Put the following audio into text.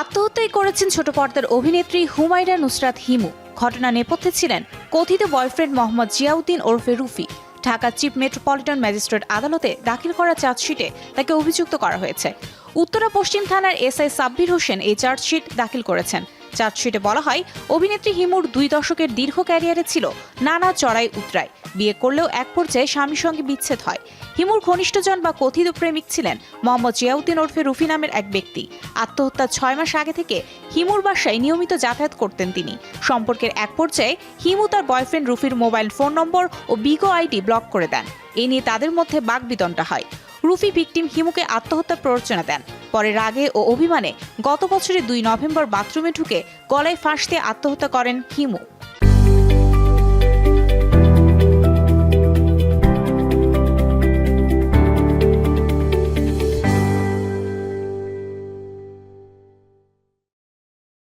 আত্মহত্যাই করেছেন ছোট পর্দার অভিনেত্রী হুমায়রা নুসরাত হিমু। ঘটনা নেপথ্যে ছিলেন কথিত বয়ফ্রেন্ড মোহাম্মদ জিয়াউদ্দিন ওরফে Rufi. Dhaka chief metropolitan magistrate আদালতে দাখিল করা চার্জশিটে তাকে অভিযুক্ত করা হয়েছে। উত্তরা পশ্চিম থানার এসআই সাব্বির হোসেন এই চার্জশিট দাখিল করেছেন। চার্জশিটে বলা হয়, অভিনেত্রী হিমুর দুই দশকের দীর্ঘ ক্যারিয়ারে ছিল নানা চড়াই উতরাই। বিয়ে করলেও এক পর্যায়ে স্বামীর সঙ্গে বিচ্ছেদ হয়। হিমুর ঘনিষ্ঠজন বা কথিত প্রেমিক ছিলেন মোহাম্মদ জিয়াউদ্দিন ওরফে রুফি নামের এক ব্যক্তি। আত্মহত্যার ছয় মাস আগে থেকে হিমুর বাসায় নিয়মিত যাতায়াত করতেন তিনি। সম্পর্কের এক পর্যায়ে হিমু তার বয়ফ্রেন্ড রুফির মোবাইল ফোন নম্বর ও বিগো আইডি ব্লক করে দেন। এ নিয়ে তাদের মধ্যে বাগবিতণ্ডা হয়। রুফি ভিকটিম হিমুকে আত্মহত্যা প্ররোচনা দেন। পরে রাগে ও অভিমানে গত বছরের দুই নভেম্বর বাথরুমে ঢুকে গলায় ফাঁস দিয়ে আত্মহত্যা করেন হিমু।